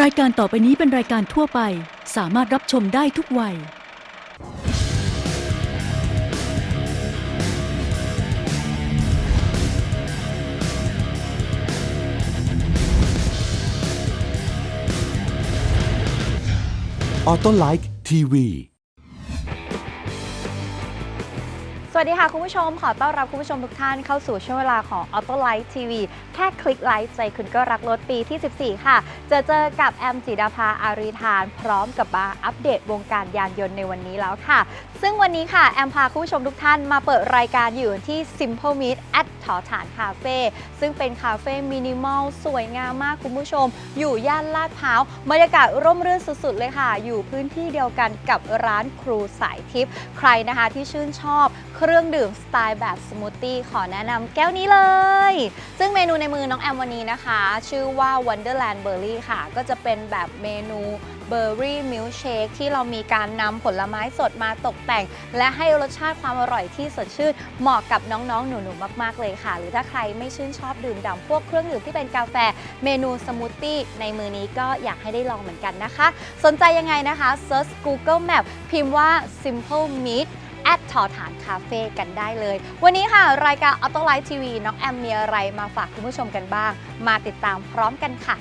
รายการต่อไปนี้เป็นรายการทั่วไป สามารถรับชมได้ทุกวัย ออโต้ไลค์ทีวี วัสดีค่ะ คุณผู้ชม ขอต้อนรับคุณผู้ชมทุกท่านเข้าสู่ช่วงเวลาของ Auto Light TV แค่คลิกไลค์ใจคุณก็รักรถปีที่ 14 ค่ะเจอเจอกับแอมจิดาภาอารีธาน พร้อมกับมาอัปเดตวงการยานยนต์ในวันนี้แล้วค่ะ ซึ่งวันนี้ค่ะ แอมพาคุณผู้ชมทุกท่านมาเปิดรายการอยู่ที่ Simple Meet at ถอฐานคาเฟ่ซึ่งเป็นคาเฟ่มินิมอลสวยงามมากคุณผู้ชม อยู่ย่านลาดพร้าวบรรยากาศร่มรื่นสุดๆ เลยค่ะ อยู่พื้นที่เดียวกันกับร้านครูสายทิพย์ใครนะคะที่ชื่นชอบเครื่องรื่องดื่มสไตล์แบบสมูทตี้ขอแนะนำแก้วนี้เลย ซึ่งเมนูในมือน้องแอมวันนี้นะคะ ชื่อว่า Wonderland Berry ค่ะ ก็จะเป็นแบบเมนูเบอร์รี่มิลเชคที่เรามีการนำผลไม้สดมาตกแต่ง และให้รสชาติความอร่อยที่สดชื่น เหมาะกับน้องๆ หนูๆ มากๆ เลยค่ะ หรือถ้าใครไม่ชื่นชอบดื่มด่ำพวกเครื่องดื่มที่เป็นกาแฟ เมนูสมูทตี้ในมือนี้ก็อยากให้ได้ลองเหมือนกันนะคะ สนใจยังไงนะคะ Search Google Map พิมพ์ว่า Simple Meet แอดทอฐานคาเฟ่กันได้เลย วันนี้ค่ะรายการ Auto Light TV น้องแอมมีอะไรมาฝากคุณผู้ชมกันบ้าง มาติดตามพร้อมกันค่ะ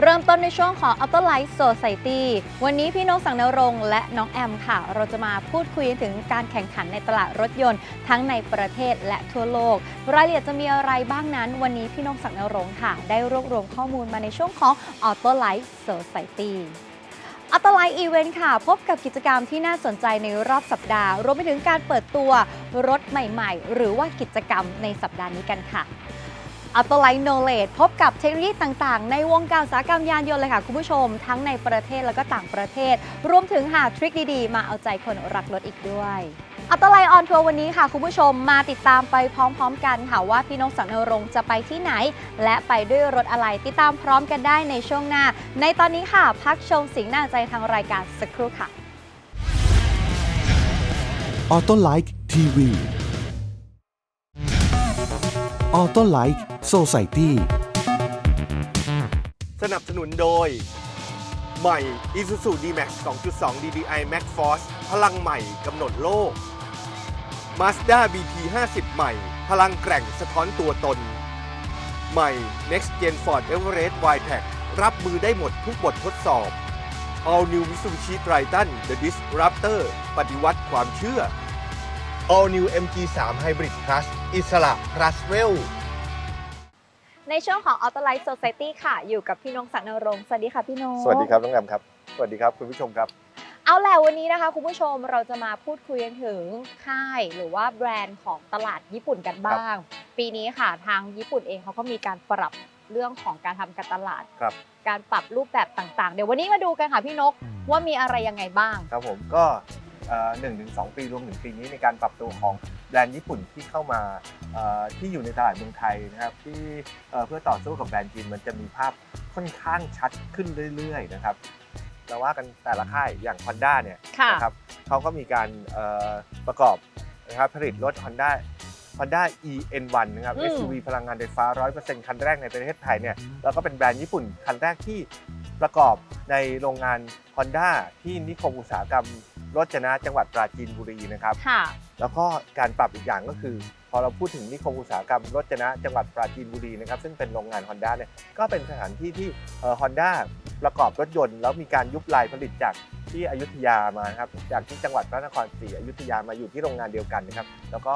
เริ่มต้นในช่วงของ Auto Light Society วันนี้พี่นกสังนรงค์และน้องแอมค่ะ เราจะมาพูดคุยถึงการแข่งขันในตลาดรถยนต์ ทั้งในประเทศและทั่วโลก รายละเอียดจะมีอะไรบ้างนั้น วันนี้พี่นกสังนรงค์ค่ะ ได้รวบรวมข้อมูลมาในช่วงของ Auto Light Society อัตไลท์อีเวนต์ค่ะ พบกับกิจกรรมที่น่าสนใจในรอบสัปดาห์ รวมไปถึงการเปิดตัวรถใหม่ๆ หรือว่ากิจกรรมในสัปดาห์นี้กันค่ะอัตไลน์โนเลดพบกับเทคโนโลยีต่างๆ ในวงการอุตสาหกรรมยานยนต์เลยค่ะคุณผู้ชม ทั้งในประเทศแล้วก็ต่างประเทศ รวมถึงหาทริคดีๆ มาเอาใจคนรักรถอีกด้วย อัตไลท์ออนทัวร์วันนี้ค่ะ คุณผู้ชมมาติดตามไปพร้อมๆกันค่ะว่าพี่นกสังนรงค์จะไปที่ไหน และไปด้วยรถอะไรติดตามพร้อมกันได้ในช่วงหน้า ในตอนนี้ค่ะ พักชมสิ่งน่าใจทางรายการสักครู่ค่ะออโต้ไลค์ทีวีออโต้ไลค์โซไซตี้สนับสนุนโดย ใหม่ Isuzu D-Max 2.2 DDI Max Force พลังใหม่กำหนดโลก Mazda BT 50 ใหม่ พลังแกร่งสะท้อนตัวตน ใหม่ Next Gen Ford Everest Y-Pack รับมือได้หมดทุกบททดสอบ All New Mitsubishi Triton The Disruptor ปฏิวัติความเชื่อ All New MG3 Hybrid Plus อิสระ Plus Well ในช่วงของ Auto Life Society ค่ะ อยู่กับพี่นงศักดิ์นรงค์สวัสดีค่ะพี่นง สวัสดีครับน้องแอมครับ สวัสดีครับคุณผู้ชมครับ เอาแหละวันนี้นะคะคุณผู้ชมเราจะมาพูดคุยกันถึงค่ายหรือว่าแบรนด์ของตลาดญี่ปุ่นกันบ้าง ปีนี้ค่ะทางญี่ปุ่นเองเขาก็มีการปรับเรื่องของการทำการตลาด ครับ การปรับรูปแบบต่างๆ เดี๋ยววันนี้มาดูกันค่ะพี่นกว่ามีอะไรยังไงบ้าง ครับผมก็หนึ่งถึงสองปีรวมถึงปีนี้ในการปรับตัวของแบรนด์ญี่ปุ่นที่เข้ามาเอ่อที่อยู่ในตลาดเมืองไทยนะครับที่เอ่อเพื่อต่อสู้กับแบรนด์จีนมันจะมีภาพค่อนข้างชัดขึ้นเรื่อยๆนะครับ เราว่ากันแต่ละค่ายอย่าง Honda เนี่ยค่ะนะครับเขาก็มีการเอ่อประกอบนะครับผลิตรถ Honda Honda EN1 นะครับ อืม SUV พลังงานไฟฟ้า 100%คันแรกในประเทศไทยเนี่ยแล้วก็เป็นแบรนด์ญี่ปุ่นคันแรกที่ประกอบในโรงงาน Honda ที่นิคมอุตสาหกรรมรถจนะจังหวัดปราจีนบุรีนะครับ ค่ะ แล้วก็การปรับอีกอย่างก็คือ พอเราพูดถึงนิคมอุตสาหกรรมรถจนะจังหวัดปราจีนบุรีนะครับซึ่งเป็นโรงงาน Honda เนี่ยก็เป็นสถานที่ที่ฮอนด้า ประกอบรถยนต์ แล้วมีการยุบลายผลิตจากที่อยุธยามานะครับ จากที่จังหวัดพระนครศรีอยุธยามาอยู่ที่โรงงานเดียวกันนะครับ แล้วก็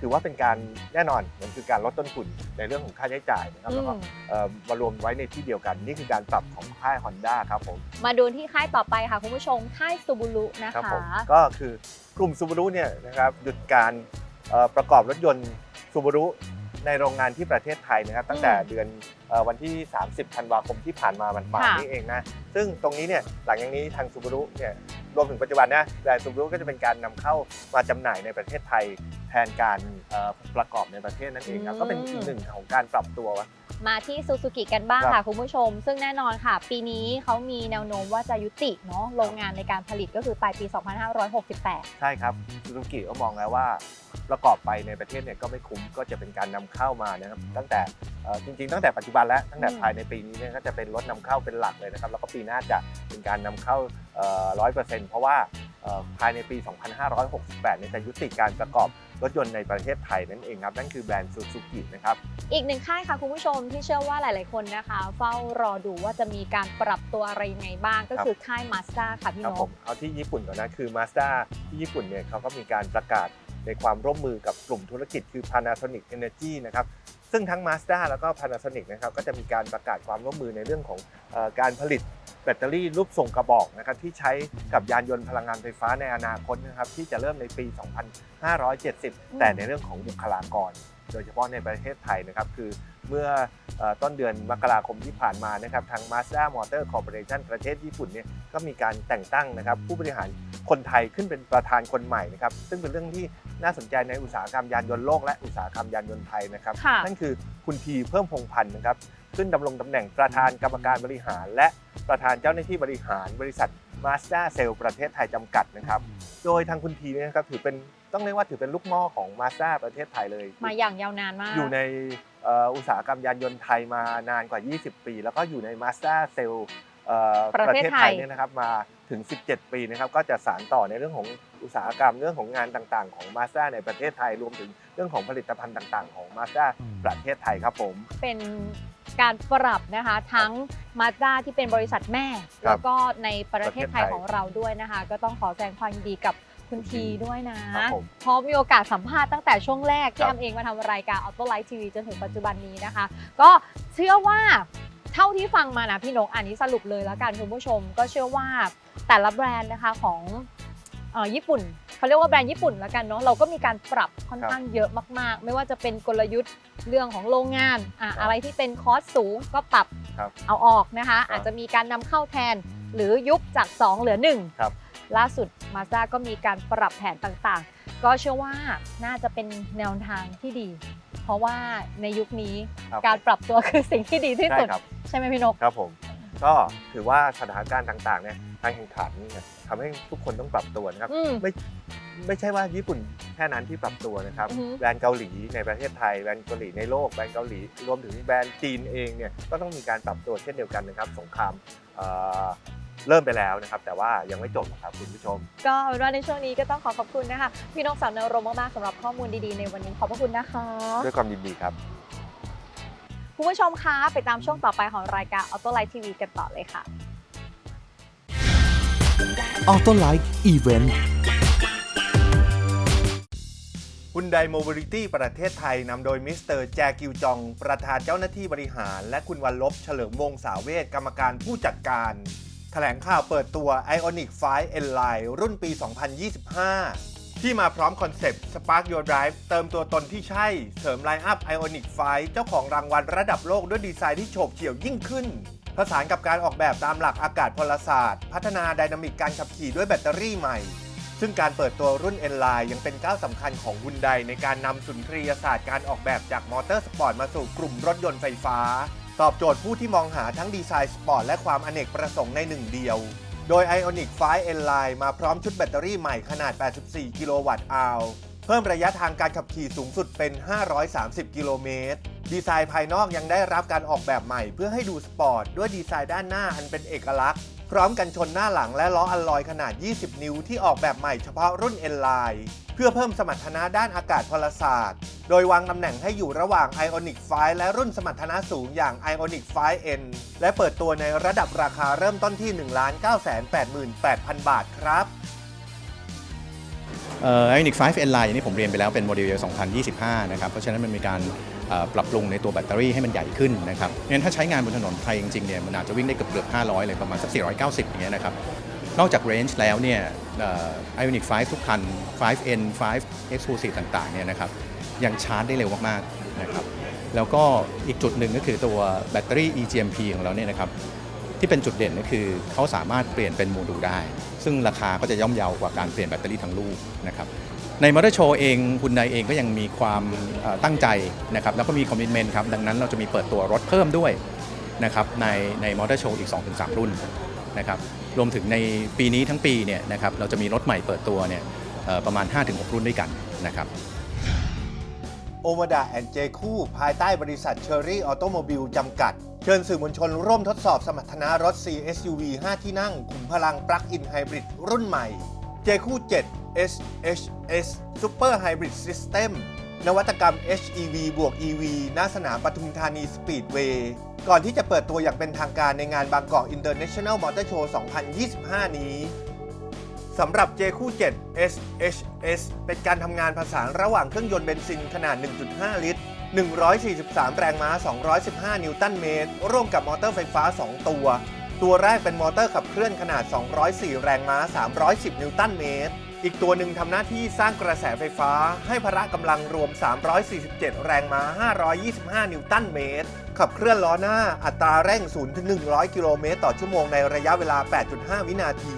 ถือว่าเป็นการแน่นอนมันคือการลดต้นทุนในเรื่องของค่าใช้จ่ายนะครับแล้วก็อืมเอ่อมารวมไว้ในที่เดียวกัน นี่คือการปรับของค่าย Honda ครับผมมาดูที่ค่ายต่อไปค่ะคุณผู้ชมค่ายซูบูรุนะครับคะ ผมก็คือกลุ่มซูบารุเนี่ยนะครับหยุดการเอ่อประกอบรถยนต์ซูบารุในโรงงานที่ประเทศไทยนะครับ ตั้งแต่เดือนเอ่อ วันที่ 30 ธันวาคมที่ผ่านมามันมานี่เองนะ ซึ่งตรงนี้เนี่ยหลังจากนี้ทางซูบารุเนี่ยรวมถึงปัจจุบันนะแบรนด์ซูบารุก็จะเป็นการนำเข้ามาจำหน่ายในประเทศไทย แทนการเอ่อประกอบในประเทศนั่นเองครับก็เป็นอีกหนึ่งของการปรับตัวมาที่ซูซูกิกันบ้างครัค่ะบคุณผู้ชม ซึ่งแน่นอนค่ะ ปีนี้เขามีแนวโน้มว่าจะยุติเนาะโรงงานในการผลิตก็คือปลายปี 2568 ใช่ครับซูซูกิก็มองแล้วว่าประกอบไปในประเทศเนี่ยก็ไม่คุ้มก็จะเป็นการนำเข้ามานะครับตั้งแต่เอ่อจริงๆตั้งแต่ปัจจุบันแล้วตั้งแต่อืมภายในปีนี้เนี่ยก็จะเป็นรถนำเข้าเป็นหลักเลยนะครับแล้วก็ปีหน้าจะเป็นการนำเข้าร้อยเปอร์เซ็นต์เพราะว่าเอ่อภายในปี 2568เนี่ยจะยุติการประกอบรถยนต์ในประเทศไทยนั่นเองครับ นั่นคือแบรนด์ซูซูกินะครับ อีกหนึ่งค่ายค่ะคุณผู้ชมที่เชื่อว่าหลาย ๆ คนนะคะ เฝ้ารอดูว่าจะมีการปรับตัวอะไรยังไงบ้างก็ครับคือค่ายมาสด้าค่ะพี่ครับนผกมเอาที่ญี่ปุ่นก่อนนะคือ Mazda ที่ญี่ปุ่นเนี่ยเขาก็มีการประกาศในความร่วมมือกับกลุ่มธุรกิจคือ Panasonic Energy นะครับ ซึ่งทั้ง Mazda แล้วก็ Panasonic นะครับก็จะมีการประกาศความร่วมมือในเรื่องของอการผลิตแบตเตอรี่รูปทรงกระบอกนะครับที่ใช้กับยานยนต์พลังงานไฟฟ้าในอนาคตนะครับที่จะเริ่มในปี 2570 แต่ในเรื่องของบุคลากร โดยเฉพาะในประเทศไทยนะครับคือเมื่อเอ่อต้นเดือนมกราคมที่ผ่านมานะครับทาง Mazda Motor Corporation ประเทศญี่ปุ่นเนี่ยก็มีการแต่งตั้งนะครับผู้บริหารคนไทยขึ้นเป็นประธานคนใหม่นะครับซึ่งเป็นเรื่องที่น่าสนใจในอุตสาหกรรมยานยนต์โลกและอุตสาหกรรมยานยนต์ไทยนะครับค่ะนั่นคือคุณทีเพิ่มพงษ์พันธ์นะครับขึ้นดำรงตำแหน่งประธานกรรมการบริหาร และประธานเจ้าหน้าที่บริหารบริษัท Mazda c e l l ประเทศไทยจำกัดนะครับ โดยทางคุณทีเนี่ยนะครับถือเป็น ต้องเรียกว่าถือเป็นลูกหม้อของ Mazda ประเทศไทยเลย มาอย่างยาวนานมาก อยู่ในเอ่ออุตสาหกรรมยานยนต์ไทยมานานกว่า 20 ปี แล้วก็อยู่ใน Mazda c e l l เอ่อประเทศไทยเนี่ยนะครับมาถึง 17 ปีนะครับก็จะสานต่อในเรื่องของอุตสาหกรรมเรื่องของงานต่างๆ ของ Mazda ในประเทศไทยรวมถึงเรื่องของผลิตภัณฑ์ต่าง ๆ ของ Mazda ประเทศไทยครับผม เป็นการปรับนะคะทั้งมาสด้าที่เป็นบริษัทแม่ครับแล้วก็ในประเทศไทยประเทศไทยของเราด้วยนะคะ ก็ต้องขอแสดงความยินดีกับ คุณทีด้วยนะ ครับผมเพราะมีโอกาสสัมภาษณ์ตั้งแต่ช่วงแรกที่ครับ แอมเองมาทำรายการ Auto Light TV จนถึงปัจจุบันนี้นะคะ ก็เชื่อว่าเท่าที่ฟังมานะพี่นกอันนี้สรุปเลยแล้วกันคุณผู้ชม ก็เชื่อว่าแต่ละแบรนด์นะคะของเอ่อญี่ปุ่นเขาเรียกว่าแบรนด์ญี่ปุ่นแล้วกันเนาะเราก็มีการปรับค่อนข้างเยอะมาก ๆ ไม่ว่าจะเป็นกลยุทธ์เรื่องของโรงงานอะครับอะไรที่เป็นคอสสูงก็ปรับครับเอาออกนะคะ ครับอาจจะมีการนำเข้าแทนหรือยุบจาก2เหลือ1ครับ ล่าสุดมาซ d a ก็มีการปรับแผนต่างๆ ก็เชื่อว่าน่าจะเป็นแนวทางที่ดี เพราะว่าในยุคนี้ครับการปรับตัวคือสิ่งที่ดีที่ใช่สุดครับ ใช่ไหมพี่นก ครับผมก็ถือว่าสถานการณ์ต่างๆเนี่ยการแข่งขันเนี่ยทำให้ทุกคนต้องปรับตัวนะครับ อืม ไม่ไม่ใช่ว่าญี่ปุ่นแค่นั้นที่ปรับตัวนะครับ อือฮึ แบรนด์เกาหลีในประเทศไทยแบรนด์เกาหลีในโลกแบรนด์เกาหลีรวมถึงแบรนด์จีนเองเนี่ยก็ต้องมีการปรับตัวเช่นเดียวกันนะครับ สงครามเอ่อ เริ่มไปแล้วนะครับ แต่ว่ายังไม่จบนะครับคุณผู้ชม ก็เอาเป็นว่าในช่วงนี้ก็ต้องขอขอบคุณนะคะ พี่นกสาวนรงค์มากๆสำหรับข้อมูลดีๆในวันนี้ขอบพระคุณนะคะด้วยความยินดีครับ คุณผู้ชมคะไปตามช่วงต่อไปของรายการ Auto Light TV กันต่อเลยค่ะออโต้ไลท์อีเวนต์ฮุนไดโมบิลิตี้ประเทศไทยนำโดยมิสเตอร์แจกิวจอง ประธานเจ้าหน้าที่บริหาร และคุณวันลบเฉลิมวงศ์สาเวทกรรมการผู้จัดการ แถลงข่าวเปิดตัว Ionic 5 N Line รุ่นปี 2025 ที่มาพร้อมคอนเซปต์ Spark Your Drive เติมตัวตนที่ใช่ เสริมไลน์อัพ Ionic 5 เจ้าของรางวัลระดับโลกด้วยดีไซน์ที่โฉบเฉี่ยวยิ่งขึ้น ผสานกับการออกแบบตามหลักอากาศพลศาสตร์ พัฒนาไดนามิกการขับขี่ด้วยแบตเตอรี่ใหม่ ซึ่งการเปิดตัวรุ่น N Line ยังเป็นก้าวสำคัญของฮุนไดในการนำสุนทรียศาสตร์การออกแบบจากมอเตอร์สปอร์ตมาสู่กลุ่มรถยนต์ไฟฟ้า ตอบโจทย์ผู้ที่มองหาทั้งดีไซน์สปอร์ตและความอเนกประสงค์ในหนึ่งเดียว โดย Ionic 5 N Line มาพร้อมชุดแบตเตอรี่ใหม่ขนาด 84 กิโลวัตต์อาวเพิ่มระยะทางการขับขี่สูงสุดเป็น 530 กิโลเมตร ดีไซน์ภายนอกยังได้รับการออกแบบใหม่เพื่อให้ดูสปอร์ตด้วยดีไซน์ด้านหน้าอันเป็นเอกลักษณ์ พร้อมกันชนหน้าหลังและล้ออัลลอยขนาด 20 นิ้วที่ออกแบบใหม่เฉพาะรุ่น N Line เพื่อเพิ่มสมรรถนะด้านอากาศพลศาสตร์ โดยวางตำแหน่งให้อยู่ระหว่าง Ionic 5 และรุ่นสมรรถนะสูงอย่าง Ionic 5N และเปิดตัวในระดับราคาเริ่มต้นที่ 1,988,000 บาทครับเอ่อ Ioniq 5 N Line นี่ผมเรียนไปแล้วเป็นโมเดล 2025 นะครับ เพราะฉะนั้นมันมีการปรับปรุงในตัวแบตเตอรี่ให้มันใหญ่ขึ้นนะครับงั้นถ้าใช้งานบนถนนไทยจริงๆเนี่ยมันอาจจะวิ่งได้เกือบเกือบ500 เลยประมาณสัก490 อย่างเงี้ยนะครับ นอกจากเรนจ์แล้วเนี่ยเอ่อ Ioniq 5 ทุกคัน 5N 5 Exclusive ต่างๆเนี่ยนะครับยังชาร์จได้เร็วมากๆนะครับแล้วก็อีกจุดหนึ่งก็คือตัวแบตเตอรี่ eGMP ของเราเนี่ยนะครับที่เป็นจุดเด่นก็คือเขาสามารถเปลี่ยนเป็นโมดูลได้ ซึ่งราคาก็จะย่อมเยาวกว่าการเปลี่ยนแบตเตอรี่ทั้งลูกนะครับในมอเตอร์โชว์เองคุณไดเองก็ยังมีความตั้งใจนะครับแล้วก็มีคอมมิชเมนต์ครับดังนั้นเราจะมีเปิดตัวรถเพิ่มด้วยนะครับในในมอเตอร์โชว์อีก 2-3 รุ่น นะครับรวมถึงในปีนี้ทั้งปีเนี่ยนะครับเราจะมีรถใหม่เปิดตัวเนี่ยประมาณ 5-6 รุ่นด้วยกันนะครับโอมาดาแอนเจคู่ภายใต้บริษัทเชอรี่ออโตโมบิลจำกัด เชิญสื่อมวลชนร่วมทดสอบสมรรถนะรถ CSUV 5 ที่นั่งขุมพลังปลั๊กอินไฮบริดรุ่นใหม่เจคู่7 SHS Super Hybrid System นวัตกรรม HEV บวก EV หน้าสนามปทุมธานีสปีดเวย์ก่อนที่จะเปิดตัวอย่างเป็นทางการในงานบางกอก International Motor Show 2025 นี้สำหรับ J คู่7 SHS เป็นการทำงานผสานระหว่างเครื่องยนต์เบนซินขนาด 1.5 ลิตร 143 แรงม้า 215 นิวตันเมตร ร่วมกับมอเตอร์ไฟฟ้า 2 ตัว ตัวแรกเป็นมอเตอร์ขับเคลื่อนขนาด 204 แรงม้า 310 นิวตันเมตร อีกตัวหนึ่งทำหน้าที่สร้างกระแสไฟฟ้าให้พละกำลังรวม 347 แรงม้า 525 นิวตันเมตร ขับเคลื่อนล้อหน้าอัตราเร่ง 0-100 กิโลเมตรต่อชั่วโมงในระยะเวลา 8.5 วินาที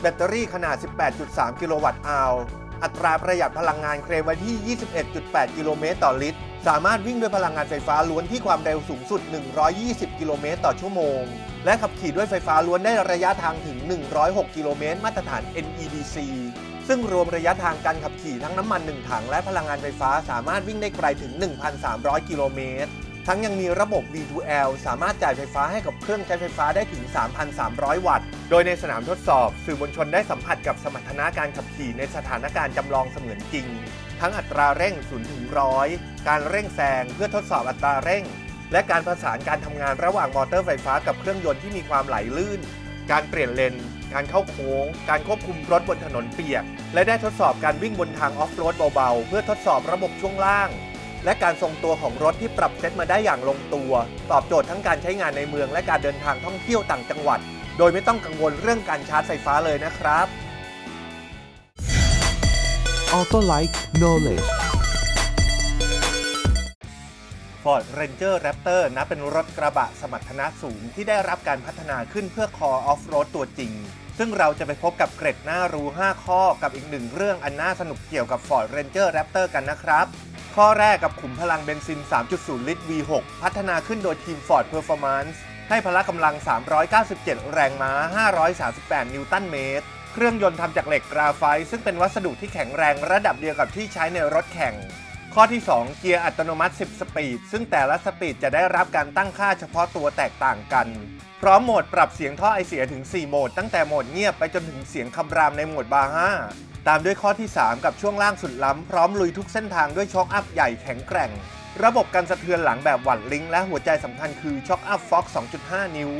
แบตเตอรี่ขนาด 18.3 กิโลวัตต์อาวอัตราประหยัดพลังงานเคลมไว้ที่ 21.8 กิโลเมตรต่อลิตร สามารถวิ่งด้วยพลังงานไฟฟ้าล้วนที่ความเร็วสูงสุด 120 กิโลเมตรต่อชั่วโมง และขับขี่ด้วยไฟฟ้าล้วนได้ระยะทางถึง 106 กิโลเมตรมาตรฐาน NEDC ซึ่งรวมระยะทางการขับขี่ทั้งน้ำมัน 1 ถังและพลังงานไฟฟ้าสามารถวิ่งได้ไกลถึง 1,300 กิโลเมตร ทั้งยังมีระบบ V2L สามารถจ่ายไฟฟ้าให้กับเครื่องใช้ไฟฟ้าได้ถึง 3,300 วัตต์ โดยในสนามทดสอบ สื่อมวลชนได้สัมผัสกับสมรรถนะการขับขี่ในสถานการณ์จำลองเสมือนจริง ทั้งอัตราเร่ง0ถึง100 การเร่งแซงเพื่อทดสอบอัตราเร่ง และการประสานการทำงานระหว่างมอเตอร์ไฟฟ้ากับเครื่องยนต์ที่มีความไหลลื่น การเปลี่ยนเลน การเข้าโค้ง การควบคุมรถบนถนนเปียก และได้ทดสอบการวิ่งบนทางออฟโรดเบาๆ เพื่อทดสอบระบบช่วงล่าง และการทรงตัวของรถที่ปรับเซตมาได้อย่างลงตัว ตอบโจทย์ทั้งการใช้งานในเมืองและการเดินทางท่องเที่ยวต่างจังหวัด โดยไม่ต้องกังวลเรื่องการชาร์จไฟฟ้าเลยนะครับ Auto Like Knowledge Ford Ranger Raptor นับเป็นรถกระบะสมรรถนะสูงที่ได้รับการพัฒนาขึ้นเพื่อคอออฟโรดตัวจริง ซึ่งเราจะไปพบกับเกร็ดน่ารู้ 5 ข้อกับอีกหนึ่งเรื่องอันน่าสนุกเกี่ยวกับ Ford Ranger Raptor กันนะครับ ข้อแรกกับขุมพลังเบนซิน 3.0 ลิตร V6 พัฒนาขึ้นโดยทีม Ford Performance ให้พละกำลัง 397 แรงม้า 538 นิวตันเมตร เครื่องยนต์ทำจากเหล็กกราไฟต์ซึ่งเป็นวัสดุที่แข็งแรงระดับเดียวกับที่ใช้ในรถแข่ง ข้อที่ 2 เกียร์อัตโนมัติ 10 สปีด ซึ่งแต่ละสปีดจะได้รับการตั้งค่าเฉพาะตัวแตกต่างกัน พร้อมโหมดปรับเสียงท่อไอเสียถึง 4 โหมด ตั้งแต่โหมดเงียบไปจนถึงเสียงคำรามในโหมดบาร์5ตามด้วยข้อที่ 3 กับช่วงล่างสุดล้ำ พร้อมลุยทุกเส้นทางด้วยช็อคอัพใหญ่แข็งแกร่ง ระบบการสะเทือนหลังแบบหวั่นลิงและหัวใจสำคัญคือช็อคอัพฟ็อก2.5 นิ้ว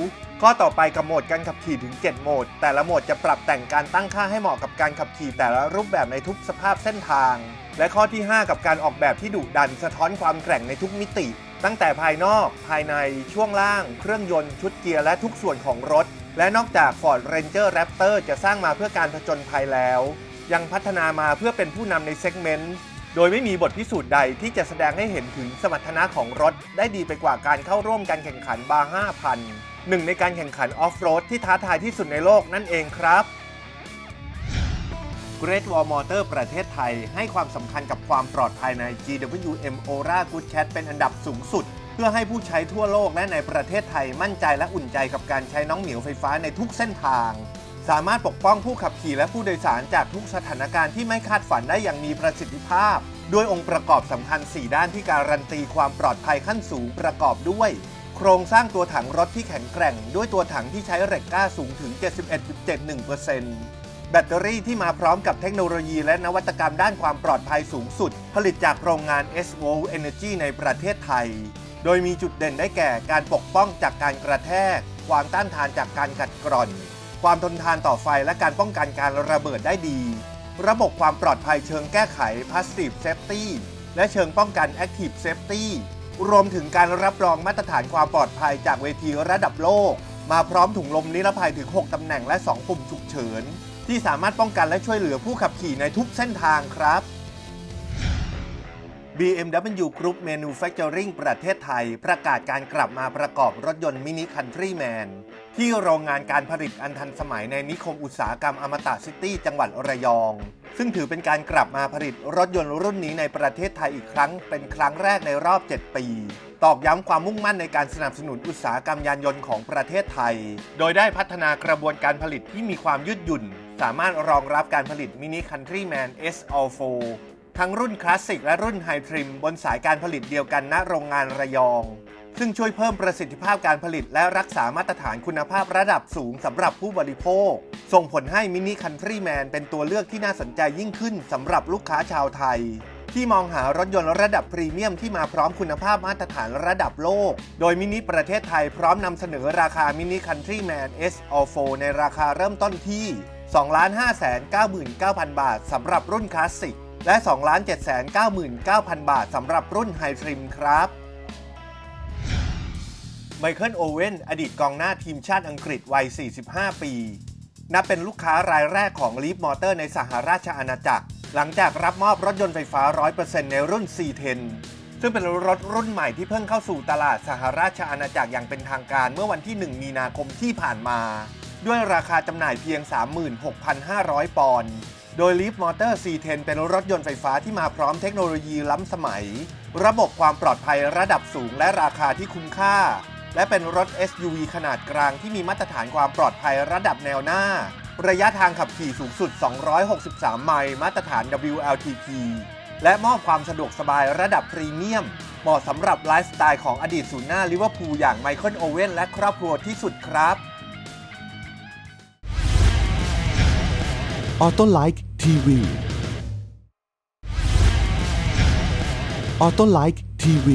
ข้อต่อไปกับโหมดการขับขี่ถึง 7 โหมด แต่ละโหมดจะปรับแต่งการตั้งค่าให้เหมาะกับการขับขี่แต่ละรูปแบบในทุกสภาพเส้นทาง และข้อที่ 5 กับการออกแบบที่ดุดันสะท้อนความแกร่งในทุกมิติ ตั้งแต่ภายนอก ภายในช่วงล่าง เครื่องยนต์ชุดเกียร์และทุกส่วนของรถ และนอกจาก Ford Ranger Raptor จะสร้างมาเพื่อการผจญภัยแล้ว ยังพัฒนามาเพื่อเป็นผู้นำในเซกเมนต์ โดยไม่มีบทพิสูจน์ใดที่จะแสดงให้เห็นถึงสมรรถนะของรถได้ดีไปกว่าการเข้าร่วมการแข่งขันบาร์5,000 หนึ่งในการแข่งขันออฟโรดที่ท้าทายที่สุดในโลกนั่นเองครับ Great Wall Motor ประเทศไทย ให้ความสำคัญกับความปลอดภัยใน GWM Ora Good Cat เป็นอันดับสูงสุด เพื่อให้ผู้ใช้ทั่วโลกและในประเทศไทยมั่นใจและอุ่นใจกับการใช้น้องเหมียวไฟฟ้าในทุกเส้นทาง สามารถปกป้องผู้ขับขี่และผู้โดยสารจากทุกสถานการณ์ที่ไม่คาดฝันได้อย่างมีประสิทธิภาพ ด้วยองค์ประกอบสำคัญ 4 ด้านที่การันตีความปลอดภัยขั้นสูงประกอบด้วย โครงสร้างตัวถังรถที่แข็งแกร่ง ด้วยตัวถังที่ใช้เหล็กกล้าสูงถึง 71.71%แบตเตอรี่ที่มาพร้อมกับเทคโนโลยีและนวัตกรรมด้านความปลอดภัยสูงสุด ผลิตจากโรงงาน s v o Energy ในประเทศไทย โดยมีจุดเด่นได้แก่การปกป้องจากการกระแทก ความต้านทานจากการกัดกร่อน ความทนทานต่อไฟและการป้องกันการระเบิดได้ดี ระบบความปลอดภัยเชิงแก้ไข Passive Safety และเชิงป้องกัน Active Safety รวมถึงการรับรองมาตรฐานความปลอดภัยจากเวทีระดับโลก มาพร้อมถุงลมนิรภัยถึง 6 ตำแหน่งและ 2 ปุ่มฉุกเฉิน ที่สามารถป้องกันและช่วยเหลือผู้ขับขี่ในทุกเส้นทางครับ BMW Group Manufacturing ประเทศไทย ประกาศการกลับมาประกอบรถยนต์มินิคันทรีแมนที่โรงงานการผลิตอันทันสมัยในนิคมอุตสาหกรรมอมตะซิตี้จังหวัดระยอง ซึ่งถือเป็นการกลับมาผลิตรถยนต์รุ่นนี้ในประเทศไทยอีกครั้ง เป็นครั้งแรกในรอบ 7 ปี ตอกย้ำความมุ่งมั่นในการสนับสนุนอุตสาหกรรมยานยนต์ของประเทศไทย โดยได้พัฒนากระบวนการผลิตที่มีความยืดหยุ่น สามารถรองรับการผลิตมินิคันทรีแมน S All 4 ทั้งรุ่นคลาสสิกและรุ่นไฮทริมบนสายการผลิตเดียวกันณโรงงานระยอง ซึ่งช่วยเพิ่มประสิทธิภาพการผลิตและรักษามาตรฐานคุณภาพระดับสูงสำหรับผู้บริโภค ส่งผลให้มินิคันทรีแมนเป็นตัวเลือกที่น่าสนใจยิ่งขึ้นสำหรับลูกค้าชาวไทย ที่มองหารถยนต์ระดับพรีเมียมที่มาพร้อมคุณภาพมาตรฐานระดับโลก โดยมินิประเทศไทยพร้อมนำเสนอราคามินิคันทรีแมน S All 4ในราคาเริ่มต้นที่ 2,599,000 บาทสำหรับรุ่นคลาสสิก และ 2,799,000 บาทสำหรับรุ่นไฮทริมครับไมเคิลโอเว่นอดีตกองหน้าทีมชาติอังกฤษวัย 45 ปี นับเป็นลูกค้ารายแรกของ Leap Motor ในสหราชอาณาจักร หลังจากรับมอบรถยนต์ไฟฟ้า 100%ในรุ่น C10 ซึ่งเป็นรถรุ่นใหม่ที่เพิ่งเข้าสู่ตลาดสหราชอาณาจักรอย่างเป็นทางการเมื่อวันที่ 1 มีนาคมที่ผ่านมา ด้วยราคาจำหน่ายเพียง 36,500 ปอนด์ โดย Leap Motor C10 เป็นรถยนต์ไฟฟ้าที่มาพร้อมเทคโนโลยีล้ำสมัย ระบบความปลอดภัยระดับสูงและราคาที่คุ้มค่า และเป็นรถ SUV ขนาดกลางที่มีมาตรฐานความปลอดภัยระดับแนวหน้า ระยะทางขับขี่สูงสุด 263 ไมล์มาตรฐาน WLTP และมอบความสะดวกสบายระดับพรีเมียม เหมาะสำหรับไลฟ์สไตล์ของอดีตศูนย์หน้าลิเวอร์พูลอย่างไมเคิลโอเว่นและครอบครัวที่สุดครับออโต้ไลค์ Auto Like TV Auto Like TV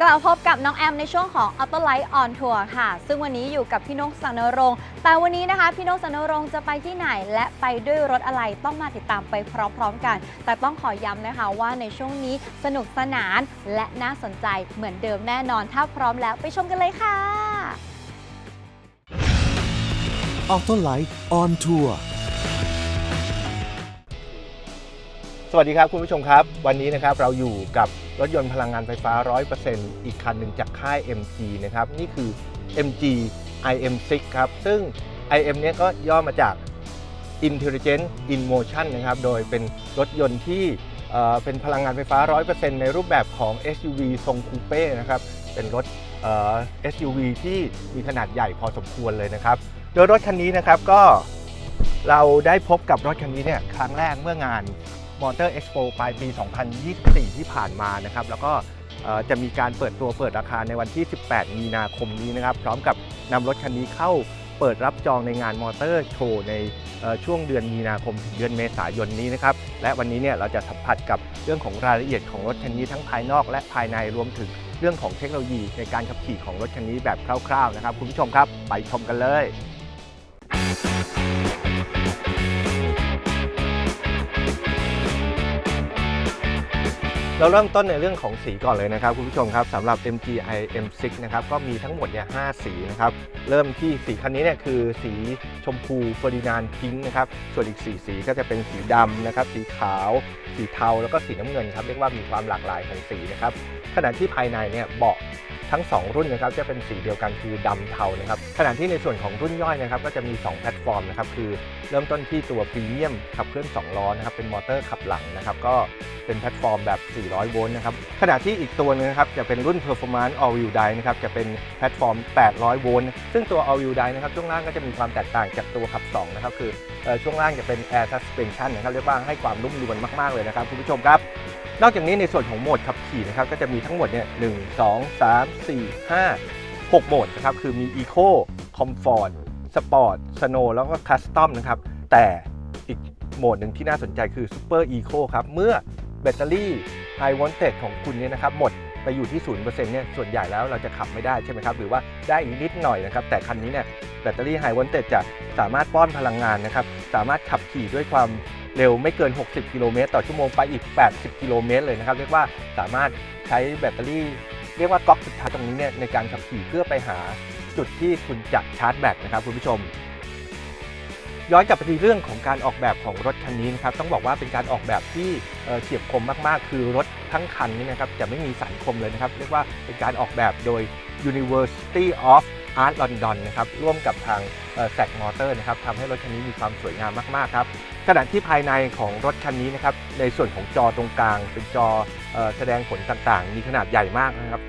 กลับมาพบกับน้องแอมในช่วงของ Auto Light on Tour ค่ะ ซึ่งวันนี้อยู่กับพี่นกสังนรงค์แต่วันนี้นะคะ พี่นกสังนรงค์จะไปที่ไหน และไปด้วยรถอะไรต้องมาติดตามไปพร้อมๆกัน แต่ต้องขอย้ำนะคะว่าในช่วงนี้สนุกสนานและน่าสนใจเหมือนเดิมแน่นอน ถ้าพร้อมแล้วไปชมกันเลยค่ะ Auto Like on Tour สวัสดีครับคุณผู้ชมครับ วันนี้นะครับเราอยู่กับรถยนต์พลังงานไฟฟ้า 100%อีกคันหนึ่งจากค่าย MG นะครับ นี่คือ MG IM6 ครับ ซึ่ง IM เนี่ยก็ย่อมาจาก Intelligent in Motion นะครับ โดยเป็นรถยนต์ที่เเป็นพลังงานไฟฟ้า 100%ในรูปแบบของ SUV ทรงคูเป้นะครับ เป็นรถ SUV ที่มีขนาดใหญ่พอสมควรเลยนะครับ โดยรถคันนี้นะครับก็เราได้พบกับรถคันนี้เนี่ยครั้งแรกเมื่องาน Motor Expo ปลายปี 2024 ที่ผ่านมานะครับ แล้วก็จะมีการเปิดตัวเปิดราคาในวันที่ 18 มีนาคมนี้นะครับ พร้อมกับนำรถคันนี้เข้าเปิดรับจองในงานมอเตอร์โชว์ในช่วงเดือนมีนาคมถึงเดือนเมษายนนี้นะครับ และวันนี้เนี่ยเราจะสัมผัสกับเรื่องของรายละเอียดของรถคันนี้ทั้งภายนอกและภายในรวมถึงเรื่องของเทคโนโลยีในการขับขี่ของรถคันนี้แบบคร่าวๆนะครับ คุณผู้ชมครับ ไปชมกันเลย เราเริ่มต้นในเรื่องของสีก่อนเลยนะครับคุณผู้ชมครับสำหรับ MGI M6 นะครับก็มีทั้งหมดเนี่ย5สีนะครับเริ่มที่สีคันนี้เนี่ยคือสีชมพูเฟอร์ดินานพิงค์นะครับส่วนอีก4สีก็จะเป็นสีดำนะครับสีขาว สีเทาแล้วก็สีน้ำเงินครับเรียกว่ามีความหลากหลายของสีนะครับขณะที่ภายในเนี่ยเบาะ ทั้ง 2 รุ่นนะครับจะเป็นสีเดียวกันคือดำเทานะครับขณะที่ในส่วนของรุ่นย่อยนะครับก็จะมี 2 แพลตฟอร์มนะครับคือเริ่มต้นที่ตัวพรีเมียมขับเคลื่อน2ล้อนะครับเป็นมอเตอร์ขับหลังนะครับก็เป็นแพลตฟอร์มแบบ 400 โวลต์นะครับขณะที่อีกตัวหนึงนะครับจะเป็นรุ่น Performance All Wheel Drive นะครับจะเป็นแพลตฟอร์ม 800 โวลต์ซึ่งตัว All Wheel Drive นะครับช่วงล่างก็จะมีความแตกต่างจากตัวขับ 2 นะครับคือเอ่อช่วงล่างจะเป็น Air Suspension นะครับเรียกว่าให้ความนุ่มนวลมากๆเลยนะครับคุณผู้ชมครับ นอกจากนี้ในส่วนของโหมดขับขี่นะครับก็จะมีทั้งหมดเนี่ย1 2 3 4 5 6โหมดนะครับคือมี Eco Comfort Sport Snow แล้วก็ Custom นะครับ แต่อีกโหมดหนึ่งที่น่าสนใจคือ Super Eco ครับ เมื่อแบตเตอรี่ High Voltage ของคุณเนี่ยนะครับหมดไปอยู่ที่ 0%เนี่ยส่วนใหญ่แล้วเราจะขับไม่ได้ใช่ไหมครับ หรือว่าได้อีกนิดหน่อยนะครับ แต่คันนี้เนี่ยแบตเตอรี่ High Voltage จะสามารถป้อนพลังงานนะครับ สามารถขับขี่ด้วยความ เร็วไม่เกิน 60 กิโลเมตรต่อชั่วโมงไปอีก 80 กิโลเมตรเลยนะครับ เรียกว่าสามารถใช้แบตเตอรี่ เรียกว่าก๊อกสุดท้ายตรงนี้เนี่ยในการขับขี่เพื่อไปหาจุดที่คุณจะชาร์จแบตนะครับคุณผู้ชม ย้อนกลับไปที่เรื่องของการออกแบบของรถคันนี้นะครับต้องบอกว่าเป็นการออกแบบที่เฉียบคมมากๆ คือรถทั้งคันนี้นะครับจะไม่มีสารคมเลยนะครับ เรียกว่าเป็นการออกแบบโดย University of Art London นะครับร่วมกับทางแซกมอเตอร์นะครับทำให้รถคันนี้มีความสวยงามมากๆครับขณะที่ภายในของรถคันนี้นะครับในส่วนของจอตรงกลาง เป็นจอแสดงผลต่างๆ มีขนาดใหญ่มากนะครับ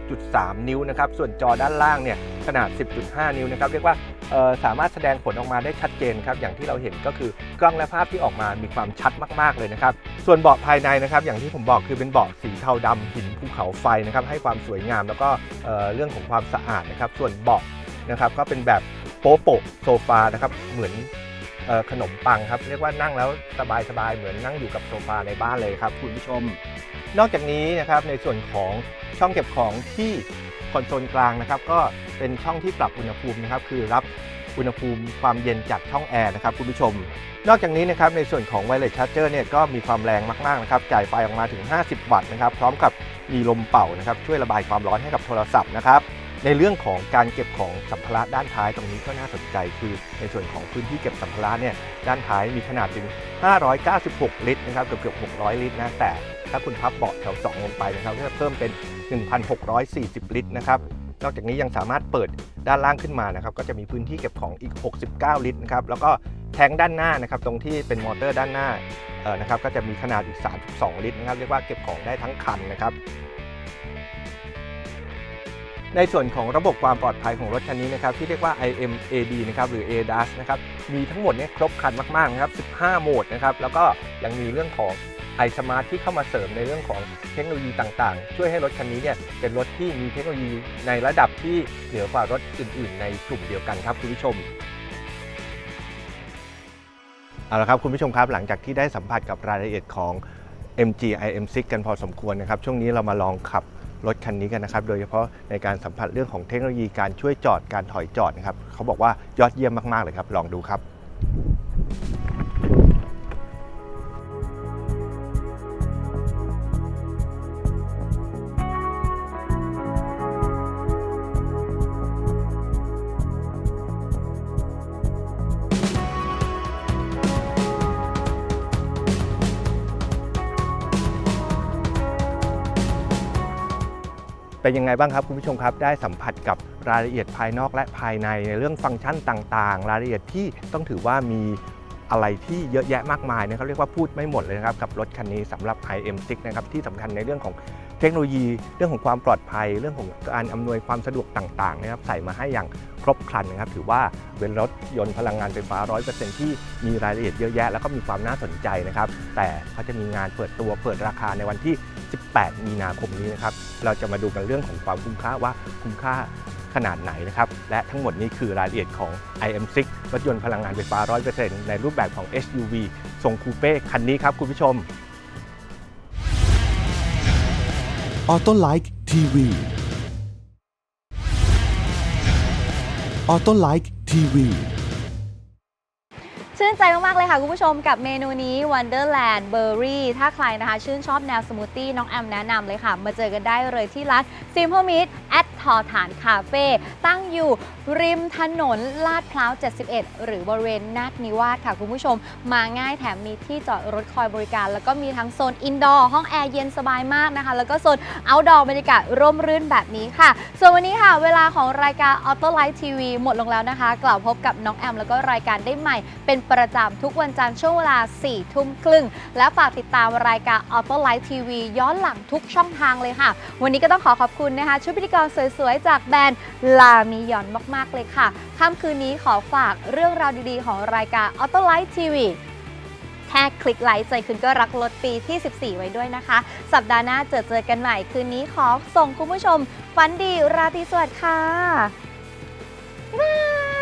26.3 นิ้วนะครับ ส่วนจอด้านล่างเนี่ยขนาด 10.5 นิ้วนะครับ เรียกว่า สามารถแสดงผลออกมาได้ชัดเจนครับอย่างที่เราเห็นก็คือกล้องและภาพที่ออกมามีความชัดมาก ๆ เลยนะครับ ส่วนเบาะภายในนะครับ อย่างที่ผมบอกคือเป็นเบาะสีเทาดำหินภูเขาไฟนะครับให้ความสวยงามแล้วก็เเรื่องของความสะอาดนะครับ ส่วนเบาะนะครับก็เป็นแบบโป๊ะโปะโซฟานะครับเหมือนออขนมปังครับเรียกว่านั่งแล้วสบายๆเหมือนนั่งอยู่กับโซฟาในบ้านเลยครับคุณผู้ชม นอกจากนี้นะครับในส่วนของช่องเก็บของที่ คอนโซลกลางนะครับก็เป็นช่องที่ปรับอุณหภูมินะครับคือรับอุณหภูมิความเย็นจากช่องแอร์นะครับคุณผู้ชม นอกจากนี้นะครับในส่วนของ Wireless Charger เนี่ยก็มีความแรงมากๆนะครับจ่ายไฟออกมาถึง 50 วัตต์นะครับพร้อมกับมีลมเป่านะครับช่วยระบายความร้อนให้กับโทรศัพท์นะครับในเรื่องของการเก็บของสัมภาระด้านท้ายตรงนี้ก็น่าสนใจ คือในส่วนของพื้นที่เก็บสัมภาระเนี่ยด้านท้ายมีขนาดถึง 596 ลิตรนะครับเกือบเกือบ600 ลิตรนะแต่ ถ้าคุณพับเบาะแถว2ลงไปนะครับก็จะเพิ่มเป็น 1,640 ลิตรนะครับนอกจากนี้ยังสามารถเปิดด้านล่างขึ้นมานะครับก็จะมีพื้นที่เก็บของอีก 69 ลิตรนะครับแล้วก็แทงด้านหน้านะครับตรงที่เป็นมอเตอร์ด้านหน้านะครับก็จะมีขนาดอีก 32 ลิตรนะครับเรียกว่าเก็บของได้ทั้งคันนะครับในส่วนของระบบความปลอดภัยของรถคันนี้นะครับที่เรียกว่า IMAD นะครับหรือ ADAS นะครับมีทั้งหมดเนี่ยครบครันมากๆนะครับ 15 โหมดนะครับแล้วก็ยังมีเรื่องของ iSmart ที่เข้ามาเสริมในเรื่องของเทคโนโลยีต่างๆ ช่วยให้รถคันนี้เนี่ยเป็นรถที่มีเทคโนโลยีในระดับที่เหนือกว่ารถอื่น ๆ ในกลุ่มเดียวกันครับคุณผู้ชมเอาละครับคุณผู้ชมครับหลังจากที่ได้สัมผัสกับรายละเอียดของ MG IM6 กันพอสมควรนะครับ ช่วงนี้เรามาลองขับรถคันนี้กันนะครับ โดยเฉพาะในการสัมผัสเรื่องของเทคโนโลยีการช่วยจอดการถอยจอดนะครับ เขาบอกว่ายอดเยี่ยมมาก ๆ เลยครับ ลองดูครับ เป็นยังไงบ้างครับคุณผู้ชมครับ ได้สัมผัสกับรายละเอียดภายนอกและภายในในเรื่องฟังก์ชันต่างๆ รายละเอียดที่ต้องถือว่ามีอะไรที่เยอะแยะมากมายนะครับเรียกว่าพูดไม่หมดเลยนะครับกับรถคันนี้สำหรับ IM6 นะครับที่สำคัญในเรื่องของเทคโนโลยี เรื่องของความปลอดภัย เรื่องของการอำนวยความสะดวกต่างๆนะครับใส่มาให้อย่างครบครันนะครับถือว่าเป็นรถยนต์พลังงานไฟฟ้า 100%ที่มีรายละเอียดเยอะแยะ แล้วก็มีความน่าสนใจนะครับแต่เขาจะมีงานเปิดตัวเปิดราคาในวันที่ 18 มีนาคมนี้นะครับ เราจะมาดูกันเรื่องของความคุ้มค่าว่าคุ้มค่าขนาดไหนนะครับ และทั้งหมดนี้คือรายละเอียดของ IM6 รถยนต์พลังงานไฟฟ้า 100%ในรูปแบบของ SUV ทรงคูเป้คันนี้ครับคุณผู้ชมออโต้ ชื่นใจมาก ๆ เลยค่ะคุณผู้ชมกับเมนูนี้ Wonderland Berry ถ้าใครนะคะ ชื่นชอบแนวสมูทตี้น้องแอมแนะนำเลยค่ะ มาเจอกันได้เลยที่ร้าน Simple Meat at อฐานคาเฟ่ตั้งอยู่ริมถนนลาดพร้าว 71 หรือบริเวณนาดนิวาสค่ะคุณผู้ชม มาง่ายแถมมีที่จอดรถคอยบริการ แล้วก็มีทั้งโซนอินดอร์ห้องแอร์เย็นสบายมากนะคะ แล้วก็โซนเอาท์ดอร์บรรยากาศร่มรื่นแบบนี้ค่ะ ส่วนวันนี้ค่ะ เวลาของรายการ Auto Light TV หมดลงแล้วนะคะ กล่าวพบกับน้องแอม แล้วก็รายการได้ใหม่ เป็นประจำทุกวันจันทร์ช่วงเวลา 4 ทุ่มครึ่ง และฝากติดตามรายการ Auto Light TV ย้อนหลังทุกช่องทางเลยค่ะ วันนี้ก็ต้องขอขอบคุณนะคะชุดพิธีกรสสวยๆ จากแบรนด์ลามิยอนมากๆเลยค่ะ ค่ำคืนนี้ขอฝากเรื่องราวดีๆ ของรายการ Auto Light TV แค่คลิกไลค์ใจคุณก็รักรถปีที่ 14 ไว้ด้วยนะคะ สัปดาห์หน้าเจอเจอกันใหม่คืนนี้ขอส่งคุณผู้ชมฝันดีราตรีสวัสดิ์ค่ะบ๊ายบาย